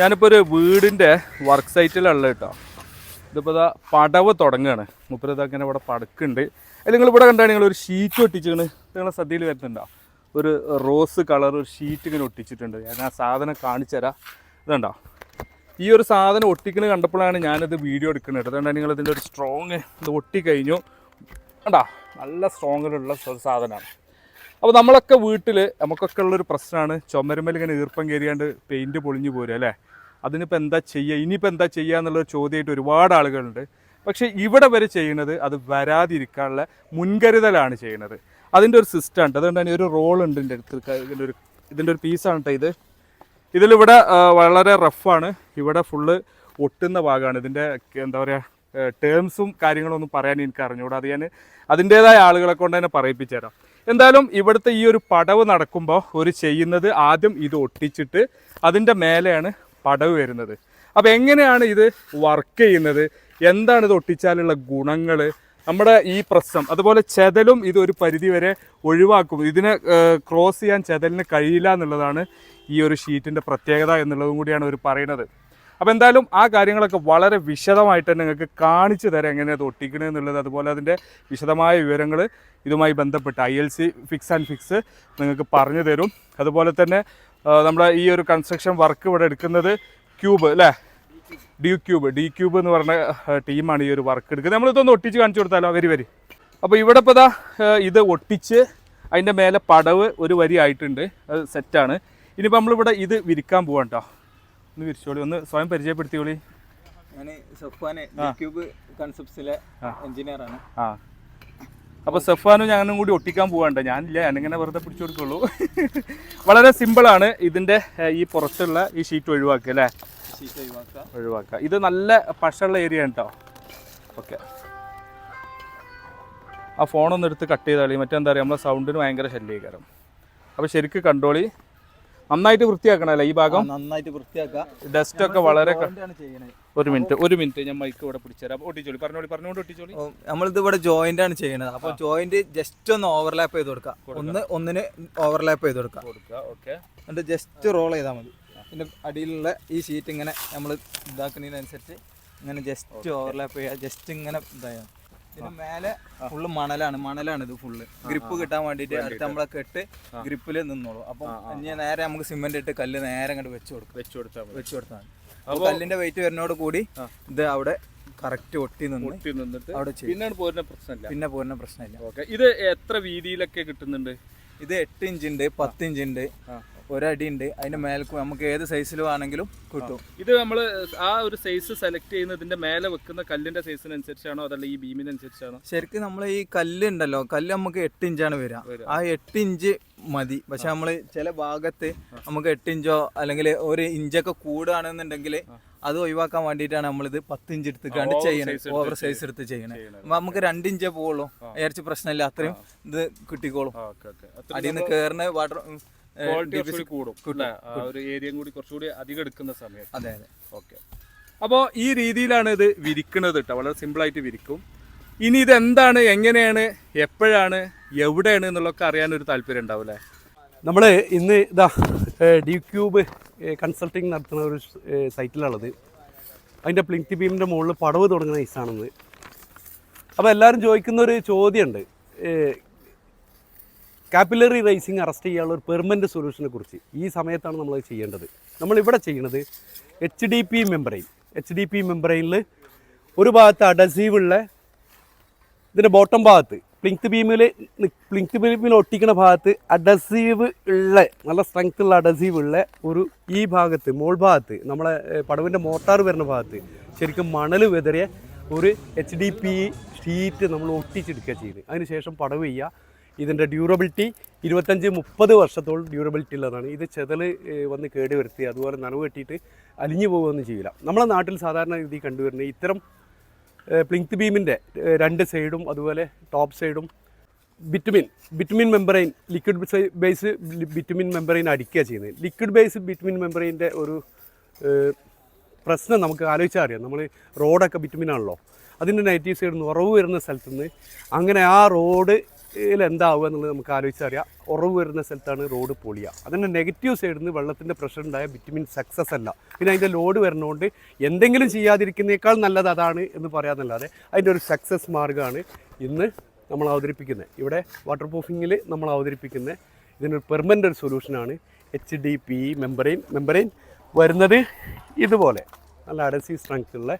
ഞാനിപ്പോൾ ഒരു വീടിന്റെ വർക്ക് സൈറ്റിലുള്ള കേട്ടോ ഇതിപ്പോൾ ഇതാ പടവ് തുടങ്ങുകയാണ് മുപ്പത് അങ്ങനെ ഇവിടെ പടക്കുണ്ട്. അല്ലെങ്കിൽ നിങ്ങൾ ഇവിടെ കണ്ടാണ് നിങ്ങൾ ഒരു ഷീറ്റ് ഒട്ടിച്ചിട്ട് നിങ്ങളെ ശ്രദ്ധയിൽ വരുന്നുണ്ടോ? ഒരു റോസ് കളർ ഒരു ഷീറ്റ് ഇങ്ങനെ ഒട്ടിച്ചിട്ടുണ്ട്. ഞാൻ ആ സാധനം കാണിച്ചു തരാം. ഇതുണ്ടോ? ഈ ഒരു സാധനം ഒട്ടിക്കുന്നത് കണ്ടപ്പോഴാണ് ഞാനിത് വീഡിയോ എടുക്കുന്നത്. അതുകൊണ്ടാണ് നിങ്ങൾ ഇതിന്റെ ഒരു സ്ട്രോങ് ഇത് ഒട്ടിക്കഴിഞ്ഞു. കണ്ടോ? നല്ല സ്ട്രോങ്ങിലുള്ള ഒരു സാധനമാണ്. അപ്പോൾ നമ്മളൊക്കെ വീട്ടിൽ നമുക്കൊക്കെ ഉള്ളൊരു പ്രശ്നമാണ് ചുമരുമ്മൽ ഇങ്ങനെ ഈർപ്പം കയറിയാണ്ട് പെയിന്റ് പൊളിഞ്ഞു പോരുക അല്ലേ? അതിനിപ്പോൾ എന്താ ചെയ്യുക ഇനിയിപ്പോൾ എന്താ ചെയ്യുക എന്നുള്ളൊരു ചോദ്യമായിട്ട് ഒരുപാട് ആളുകളുണ്ട്. പക്ഷേ ഇവിടെ വരെ ചെയ്യുന്നത് അത് വരാതിരിക്കാനുള്ള മുൻകരുതലാണ് ചെയ്യുന്നത്. അതിന്റെ ഒരു സിസ്റ്റം ഉണ്ട്. അതുകൊണ്ട് തന്നെ ഒരു റോൾ ഉണ്ട് എന്റെ അടുത്ത്. ഇതിന്റെ ഒരു ഇതിന്റെ ഒരു പീസാണ് കേട്ടോ ഇത്. ഇതിലിവിടെ വളരെ റഫാണ് ഇവിടെ ഫുള്ള് ഒട്ടുന്ന ഭാഗമാണ്. ഇതിന്റെ എന്താ പറയുക ടേംസും കാര്യങ്ങളൊന്നും പറയാൻ എനിക്ക് അറിഞ്ഞുകൂടാ അത് ഞാൻ അതിന്റേതായ ആളുകളെ കൊണ്ട് തന്നെ പറയിപ്പിച്ചു തരാം എന്തായാലും ഇവിടുത്തെ ഈ ഒരു പടവ് നടക്കുമ്പോൾ ഒരു ചെയ്യുന്നത് ആദ്യം ഇത് ഒട്ടിച്ചിട്ട് അതിന്റെ മേലെയാണ് പടവ് വരുന്നത്. അപ്പോൾ എങ്ങനെയാണ് ഇത് വർക്ക് ചെയ്യുന്നത്? എന്താണ് ഇത് ഒട്ടിച്ചാലുള്ള ഗുണങ്ങൾ നമ്മുടെ ഈ പ്രശ്നം അതുപോലെ ചെതലും ഇത് ഒരു പരിധി വരെ ഒഴിവാക്കും. ഇതിനെ ക്രോസ് ചെയ്യാൻ ചെതലിന് കഴിയില്ല എന്നുള്ളതാണ് ഈ ഒരു ഷീറ്റിന്റെ പ്രത്യേകത എന്നുള്ളതും കൂടിയാണ് അവർ പറയുന്നത്. അപ്പോൾ എന്തായാലും ആ കാര്യങ്ങളൊക്കെ വളരെ വിശദമായിട്ട് നിങ്ങൾക്ക് കാണിച്ചു തരാം എങ്ങനെയാണ് ഒട്ടിക്കണത് എന്നുള്ളത്. അതുപോലെ അതിന്റെ വിശദമായ വിവരങ്ങൾ ഇതുമായി ബന്ധപ്പെട്ട് I L C fix and fix നിങ്ങൾക്ക് പറഞ്ഞു തരും. അതുപോലെ തന്നെ നമ്മുടെ ഈ ഒരു കൺസ്ട്രക്ഷൻ വർക്ക് ഇവിടെ എടുക്കുന്നത് ക്യൂബ് അല്ലേ ഡി ക്യൂബ് ഡി ക്യൂബ് എന്ന് പറഞ്ഞ ടീമാണ് ഈ ഒരു വർക്ക് എടുക്കുന്നത്. നമ്മളിതൊന്ന് ഒട്ടിച്ച് കാണിച്ചു കൊടുത്താലോ? വരി വരി. അപ്പോൾ ഇവിടെ ഇപ്പോൾ ഇതാ ഇത് ഒട്ടിച്ച് അതിന്റെ മേലെ പടവ് ഒരു വരി ആയിട്ടുണ്ട്. അത് സെറ്റാണ് ഇനിയിപ്പോൾ നമ്മളിവിടെ ഇത് വിരിക്കാൻ പോവാം കേട്ടോ ഒന്ന് വിരിച്ചോളി. ഒന്ന് സ്വയം പരിചയപ്പെടുത്തിയോളി. ഞാൻ സഫ്വാനെ ക്യൂബ് കൺസെപ്റ്റ്സിലെ എഞ്ചിനീയർ ആണ് ആ. അപ്പോൾ സഫാനും ഞാനും കൂടി ഒട്ടിക്കാൻ പോവാണ്ട്. ഞാനില്ല ഞാനിങ്ങനെ വെറുതെ പിടിച്ചു കൊടുക്കുള്ളൂ. വളരെ സിമ്പിളാണ് ഇതിന്റെ ഇതിന്റെ ഈ പുറത്തുള്ള ഈ ഷീറ്റ് ഒഴിവാക്കുക അല്ലേ? ഷീറ്റ് ഒഴിവാക്കുക. ഒഴിവാക്കുക. ഇത് നല്ല പശുള്ള ഏരിയ ആണ് കേട്ടോ ഓക്കെ. ആ ഫോണൊന്നെടുത്ത് കട്ട് ചെയ്താളി. മറ്റെന്താ പറയുക നമ്മളെ സൗണ്ടിന് ഭയങ്കര ശല്യീകരം. അപ്പോൾ ശരിക്ക് കണ്ടോളി. നന്നായിട്ട് വൃത്തിയാക്കണം അല്ലേ ഈ ഭാഗം? നന്നായിട്ട് വൃത്തിയാക്കുക ഡസ്റ്റ് ഒക്കെ വളരെ ഒരു മിനിറ്റ് ഒരു മിനിറ്റ്. ഞാൻ മൈക്ക് ഇവിടെ പിടിച്ചുതരാം. ഒട്ടിച്ചോളി. പറഞ്ഞോളി പറഞ്ഞോണ്ട് ഒട്ടിച്ചോളി. നമ്മളിത് ഇവിടെ ജോയിന്റ് ആണ് ചെയ്യണത്. അപ്പൊ ജോയിന്റ് ജസ്റ്റ് ഒന്ന് ഓവർലാപ്പ് ചെയ്ത് കൊടുക്കാം. ഒന്ന് ഒന്നിന് ഓവർലാപ്പ് ചെയ്ത് കൊടുക്കാം. കൊടുക്കുക ഓക്കെ എന്നിട്ട് ജസ്റ്റ് റോൾ ചെയ്താൽ മതി. പിന്നെ അടിയിലുള്ള ഈ ഷീറ്റ് ഇങ്ങനെ നമ്മൾ ഇതാക്കുന്നതിനനുസരിച്ച് ഇങ്ങനെ ജസ്റ്റ് ഓവർലാപ്പ് ചെയ്യുക. ജസ്റ്റ് ഇങ്ങനെ ഇതായാൽ മേലെ ഫുള്ള് മണലാണ്. മണലാണ് ഇത് ഫുള്ള് ഗ്രിപ്പ് കിട്ടാൻ വേണ്ടിട്ട് അടുത്ത് നമ്മളെ കെട്ട് ഗ്രിപ്പിൽ നിന്നോളൂ. അപ്പൊ ഇനി നേരെ നമുക്ക് സിമെന്റ് ഇട്ട് കല്ല് നേരെ അങ്ങോട്ട് വെച്ച് കൊടുക്കും. വെച്ച് കൊടുത്താൽ വെച്ച് കൊടുത്താൽ അപ്പൊ കല്ലിന്റെ വെയിറ്റ് വരുന്നതോട് കൂടി ഇത് അവിടെ കറക്റ്റ് ഒട്ടി നിന്ന് ഒട്ടി നിന്നിട്ട് അവിടെ പിന്നെ പോരുന്ന പ്രശ്നമില്ല. പിന്നെ പോരുന്ന പ്രശ്നമില്ല. ഓക്കെ. ഇത് എത്ര വീതിയിലൊക്കെ കിട്ടുന്നുണ്ട്? ഇത് എട്ട് ഇഞ്ച് ഉണ്ട് പത്ത് ഇഞ്ച് ഉണ്ട് ഒരടി ഉണ്ട് അതിന്റെ മേൽക്ക് നമുക്ക് ഏത് സൈസിൽ ആണെങ്കിലും കിട്ടും. ഇത് നമ്മൾ ആ ഒരു സൈസ് സെലക്ട് ചെയ്യുന്നതിന്റെ മേലെ വെക്കുന്ന കല്ലിന്റെ സൈസിനനുസരിച്ചാണോ അതല്ല ഈ ബീമിനനുസരിച്ചാണോ ശരിക്കും നമ്മൾ ഈ കല്ല് ഉണ്ടല്ലോ കല്ല് നമുക്ക് എട്ട് ഇഞ്ചാണ് വരിക. ആ എട്ട് ഇഞ്ച് മതി. പക്ഷെ നമ്മൾ ചില ഭാഗത്ത് നമുക്ക് എട്ട് ഇഞ്ചോ അല്ലെങ്കിൽ ഒരു ഇഞ്ചൊക്കെ കൂടുകയാണെന്നുണ്ടെങ്കിൽ അത് ഒഴിവാക്കാൻ വേണ്ടിയിട്ടാണ് നമ്മളിത് പത്ത് ഇഞ്ച് എടുത്തിട്ടാണ് ചെയ്യണത്. ഓവർ സൈസ് എടുത്ത് ചെയ്യണത്. അപ്പൊ നമുക്ക് രണ്ട് ഇഞ്ചേ പോവുള്ളൂ. ഏറെ പ്രശ്നമില്ല. അത്രയും ഇത് കിട്ടിക്കോളും. അടിയിൽ നിന്ന് കയറുന്ന വാട്ടർ ക്വാളിറ്റി കൂടും ആ ഒരു ഏരിയയും കൂടി കുറച്ചുകൂടി അധികം എടുക്കുന്ന സമയത്ത് അതെ അതെ. ഓക്കെ അപ്പോൾ ഈ രീതിയിലാണ് ഇത് വിരിക്കുന്നത് കേട്ടോ വളരെ സിമ്പിളായിട്ട് വിരിക്കും. ഇനി ഇത് എന്താണ് എങ്ങനെയാണ് എപ്പോഴാണ് എവിടെയാണ് എന്നുള്ളതൊക്കെ അറിയാനൊരു താല്പര്യം ഉണ്ടാവും അല്ലേ? നമ്മൾ ഇന്ന് ഇതാ ഡി ക്യൂബ് കൺസൾട്ടിങ് നടത്തുന്ന ഒരു സൈറ്റിലുള്ളത് അതിന്റെ പ്ലിങ്തി ബീമിന്റെ മുകളിൽ പടവ് തുടങ്ങുന്ന ഐസാണെന്ന് അപ്പോൾ എല്ലാവരും ചോദിക്കുന്ന ഒരു ചോദ്യമുണ്ട്. കാപ്പിലറി റൈസിങ് അറസ്റ്റ് ചെയ്യാനുള്ള ഒരു പെർമനന്റ് സൊല്യൂഷനെ കുറിച്ച് ഈ സമയത്താണ് നമ്മൾ ചെയ്യേണ്ടത്. നമ്മളിവിടെ ചെയ്യുന്നത് H D P membrane H D P മെമ്പറൈനിൽ ഒരു ഭാഗത്ത് അഡസീവ് ഉള്ള ഇതിന്റെ ബോട്ടം ഭാഗത്ത് പ്ലിങ്ത് ബീമിൽ പ്ലിങ്ത് ബീമിൽ ഒട്ടിക്കുന്ന ഭാഗത്ത് അഡസീവ് ഉള്ള നല്ല സ്ട്രെങ്ത് ഉള്ള അഡസീവ് ഉള്ള ഒരു ഈ ഭാഗത്ത് മോൾ ഭാഗത്ത് നമ്മളെ പടവിന്റെ മോട്ടാർ വരുന്ന ഭാഗത്ത് ശരിക്കും മണൽ വെതറിയ ഒരു എച്ച് ഡി പി ഷീറ്റ് നമ്മൾ ഒട്ടിച്ചെടുക്കുക ചെയ്യുന്നത്. അതിനുശേഷം പടവ് ചെയ്യുക. ഇതിന്റെ ഡ്യൂറബിലിറ്റി ഇരുപത്തഞ്ച് മുപ്പത് വർഷത്തോളം ഡ്യൂറബിലിറ്റി ഉള്ളതാണ്. ഇത് ചെതൽ വന്ന് കേട് വരുത്തി അതുപോലെ നനവ് കെട്ടിയിട്ട് അലിഞ്ഞു പോകുകയൊന്നും ചെയ്യില്ല. നമ്മളെ നാട്ടിൽ സാധാരണ രീതി കണ്ടുവരുന്ന ഇത്തരം പ്ലിങ്ത് ബീമിന്റെ രണ്ട് സൈഡും അതുപോലെ ടോപ്പ് സൈഡും bitumen bitumen membrane liquid base bitumen membrane അടിക്കുക ചെയ്യുന്നത്. ലിക്വിഡ് ബേസ് ബിറ്റുമിൻ മെമ്പറൈന്റെ ഒരു പ്രശ്നം നമുക്ക് ആലോചിച്ചാൽ അറിയാം. നമ്മൾ റോഡൊക്കെ ബിറ്റുമിനാണല്ലോ അതിന്റെ നെഗറ്റീവ് സൈഡിൽ നിന്ന് ഉറവ് വരുന്ന സ്ഥലത്തുനിന്ന് അങ്ങനെ ആ റോഡ് എന്താവുക എന്നുള്ളത് നമുക്ക് ആലോചിച്ചറിയാം. ഉറവ് വരുന്ന സ്ഥലത്താണ് റോഡ് പൊളിയുക. അതിന്റെ നെഗറ്റീവ് സൈഡിൽ നിന്ന് വെള്ളത്തിന്റെ പ്രഷർ ഉണ്ടായ വിറ്റമിൻ സക്സസ് അല്ല. പിന്നെ അതിന്റെ ലോഡ് വരുന്നതുകൊണ്ട് എന്തെങ്കിലും ചെയ്യാതിരിക്കുന്നേക്കാൾ നല്ലത് അതാണ് എന്ന് പറയാമെന്നല്ലാതെ അതിന്റെ ഒരു സക്സസ് മാർഗമാണ് ഇന്ന് നമ്മൾ അവതരിപ്പിക്കുന്നത് ഇവിടെ വാട്ടർ പ്രൂഫിങ്ങിൽ നമ്മൾ അവതരിപ്പിക്കുന്ന. ഇതിനൊരു പെർമനന്റ് ഒരു സൊല്യൂഷനാണ് H D P membrane membrane വരുന്നത് ഇതുപോലെ. നല്ല adhesive സ്ട്രെങ്ത്തുള്ള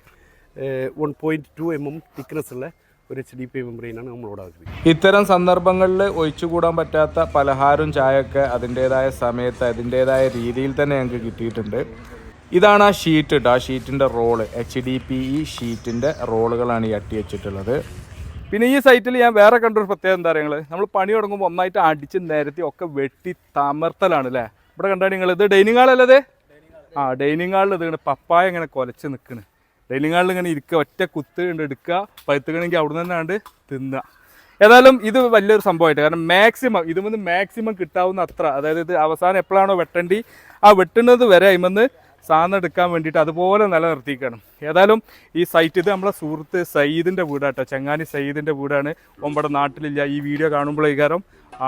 one point two M M thickness ഉള്ള ഒരു എച്ച് ഡി പി മെമ്പറിനാണ് നമ്മളോട് ആഗ്രഹിക്കുന്നത് ഇത്തരം സന്ദർഭങ്ങളിൽ ഒഴിച്ചുകൂടാൻ പറ്റാത്ത പലഹാരവും ചായയൊക്കെ അതിന്റേതായ സമയത്ത് അതിന്റേതായ രീതിയിൽ തന്നെ ഞങ്ങൾക്ക് കിട്ടിയിട്ടുണ്ട്. ഇതാണ് ആ ഷീറ്റ് കേട്ടോ ആ ഷീറ്റിന്റെ roll H D P E ഷീറ്റിന്റെ റോളുകളാണ് ഈ അട്ടി വെച്ചിട്ടുള്ളത്. പിന്നെ ഈ സൈറ്റിൽ ഞാൻ വേറെ കണ്ടൊരു പ്രത്യേകത എന്താ പറയുക നമ്മൾ പണി തുടങ്ങുമ്പോൾ ഒന്നായിട്ട് അടിച്ച് നിരത്തി ഒക്കെ വെട്ടി തമർത്തലാണ് അല്ലേ ഇവിടെ കണ്ടാണ് നിങ്ങൾ ഇത് ഡൈനിങ് ഹാളല്ലേ ആ ഡൈനിങ് ഹാളിൽ ഇത് പപ്പായ ഇങ്ങനെ കൊലച്ച് നിൽക്കണ് ഡൈനിങ് ഇങ്ങനെ ഇരിക്കുക ഒറ്റ കുത്ത് ഉണ്ട് എടുക്കുക പഴുത്തുകണെങ്കിൽ അവിടെ നിന്ന് തന്നെയാണ്ട് തിന്നുക. ഏതായാലും ഇത് വലിയൊരു സംഭവമായിട്ട്. കാരണം മാക്സിമം ഇതുമെന്ന് മാക്സിമം കിട്ടാവുന്ന അത്ര. അതായത് ഇത് അവസാനം എപ്പോഴാണോ വെട്ടേണ്ടി ആ വെട്ടുന്നത് വരെ അതിമെന്ന് സാധനം എടുക്കാൻ വേണ്ടിയിട്ട് അതുപോലെ നിലനിർത്തിക്കണം ഏതായാലും ഈ സൈറ്റ് ഇത് നമ്മളെ സുഹൃത്ത് സയ്യിദിന്റെ വീടാട്ടോ. ചങ്ങാനി സയ്യിദിന്റെ വീടാണ്. ഒമ്പടെ നാട്ടിലില്ല. ഈ വീഡിയോ കാണുമ്പോൾ കാണുമ്പോഴേക്കാരം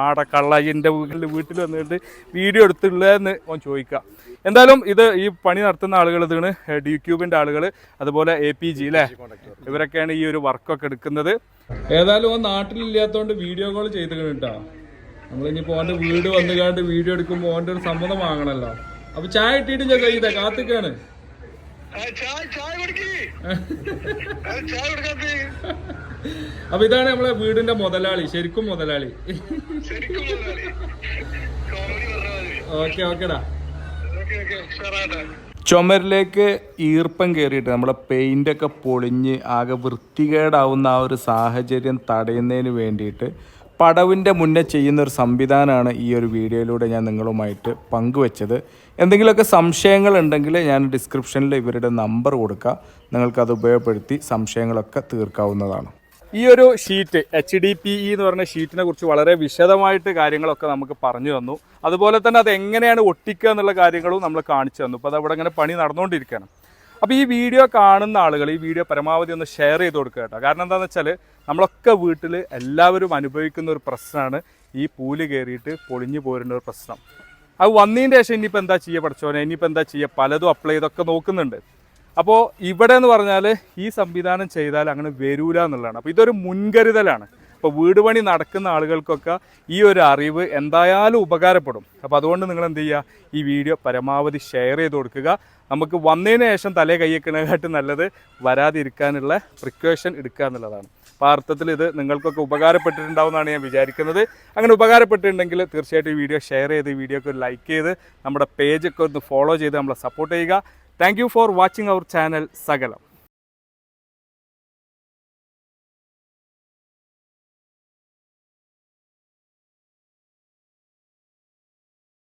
ആടെ കള്ളയ്യന്റെ വീട്ടിൽ വീട്ടിൽ വന്നിട്ട് വീഡിയോ എടുത്തിട്ടുള്ളതെന്ന് ഓൻ ചോദിക്കുക. എന്തായാലും ഇത് ഈ പണി നടത്തുന്ന ആളുകൾ ഇതാണ്. ഡി ക്യൂബിന്റെ ആളുകൾ അതുപോലെ എ പി ജി അല്ലേ ഇവരൊക്കെയാണ് ഈ ഒരു വർക്കൊക്കെ എടുക്കുന്നത്. ഏതായാലും ഓൻ നാട്ടിലില്ലാത്തതുകൊണ്ട് വീഡിയോ കോൾ ചെയ്തിട്ടുണ്ട് കേട്ടോ. നമ്മളിനിപ്പോൾ ഓന്റെ വീട് വന്നുകാണ്ട് വീഡിയോ എടുക്കുമ്പോൾ ഓന്റെ ഒരു സമ്മതം വാങ്ങണല്ലോ. അപ്പൊ ചായ ഇട്ടിട്ട് ഞാൻ കഴിയുത കാത്തിക്കാണ്. ചായ ചായ കുടിക്കേ. ചായ കൊടുക്കാത്ത. അപ്പൊ ഇതാണ് നമ്മളെ വീടിന്റെ മുതലാളി ശരിക്കും മുതലാളി. ഓക്കെ ഓക്കെടാ ഓക്കെ ഓക്കെ ചുമരിലേക്ക് ഈർപ്പം കയറിയിട്ട് നമ്മളെ പെയിന്റൊക്കെ പൊളിഞ്ഞ് ആകെ വൃത്തികേടാവുന്ന ആ ഒരു സാഹചര്യം തടയുന്നതിന് വേണ്ടിയിട്ട് പടവിന്റെ മുന്നേ ചെയ്യുന്ന ഒരു സംവിധാനമാണ് ഈ ഒരു വീഡിയോയിലൂടെ ഞാൻ നിങ്ങളുമായിട്ട് പങ്കുവെച്ചത്. എന്തെങ്കിലുമൊക്കെ സംശയങ്ങൾ ഉണ്ടെങ്കിൽ ഞാൻ ഡിസ്ക്രിപ്ഷനിൽ ഇവരുടെ നമ്പർ കൊടുക്കുക നിങ്ങൾക്കത് ഉപയോഗപ്പെടുത്തി സംശയങ്ങളൊക്കെ തീർക്കാവുന്നതാണ്. ഈ ഒരു sheet H D P E എന്ന് പറഞ്ഞ ഷീറ്റിനെ കുറിച്ച് വളരെ വിശദമായിട്ട് കാര്യങ്ങളൊക്കെ നമുക്ക് പറഞ്ഞു തന്നു. അതുപോലെ തന്നെ അത് എങ്ങനെയാണ് ഒട്ടിക്കുക എന്നുള്ള കാര്യങ്ങളും നമ്മൾ കാണിച്ചു തന്നു. അപ്പോൾ അത് അവിടെ ഇങ്ങനെ പണി നടന്നുകൊണ്ടിരിക്കുകയാണ്. അപ്പോൾ ഈ വീഡിയോ കാണുന്ന ആളുകൾ ഈ വീഡിയോ പരമാവധി ഒന്ന് ഷെയർ ചെയ്ത് കൊടുക്കുക കേട്ടോ. കാരണം എന്താണെന്ന് വെച്ചാൽ നമ്മളൊക്കെ വീട്ടിൽ എല്ലാവരും അനുഭവിക്കുന്ന ഒരു പ്രശ്നമാണ് ഈ പൂൽ കയറിയിട്ട് പൊളിഞ്ഞു പോരുന്ന ഒരു പ്രശ്നം. അത് വന്നതിന്റെ ശേഷം ഇനിയിപ്പോൾ എന്താ ചെയ്യുക പഠിച്ചോനെ ഇനിയിപ്പോൾ എന്താ ചെയ്യുക പലതും അപ്ലൈ ചെയ്തൊക്കെ നോക്കുന്നുണ്ട്. അപ്പോൾ ഇവിടെ എന്ന് പറഞ്ഞാൽ ഈ സംവിധാനം ചെയ്താൽ അങ്ങനെ വരൂല എന്നുള്ളതാണ്. അപ്പോൾ ഇതൊരു മുൻകരുതലാണ്. അപ്പോൾ വീട് പണി നടക്കുന്ന ആളുകൾക്കൊക്കെ ഈ ഒരു അറിവ് എന്തായാലും ഉപകാരപ്പെടും. അപ്പോൾ അതുകൊണ്ട് നിങ്ങൾ എന്ത് ചെയ്യുക? ഈ വീഡിയോ പരമാവധി ഷെയർ ചെയ്ത് കൊടുക്കുക. നമുക്ക് വന്നതിന് ശേഷം തലേ കൈയ്യക്കണേക്കാട്ട് നല്ലത് വരാതിരിക്കാനുള്ള പ്രിക്കോഷൻ എടുക്കുക എന്നുള്ളതാണ്. അപ്പോൾ അർത്ഥത്തിൽ ഇത് നിങ്ങൾക്കൊക്കെ ഉപകാരപ്പെട്ടിട്ടുണ്ടാവുമെന്നാണ് ഞാൻ വിചാരിക്കുന്നത്. അങ്ങനെ ഉപകാരപ്പെട്ടിട്ടുണ്ടെങ്കിൽ തീർച്ചയായിട്ടും ഈ വീഡിയോ ഷെയർ ചെയ്ത് ഈ വീഡിയോക്ക് ലൈക്ക് ചെയ്ത് നമ്മുടെ പേജൊക്കെ ഒന്ന് ഫോളോ ചെയ്ത് നമ്മളെ സപ്പോർട്ട് ചെയ്യുക. Thank you for watching our channel സകലം.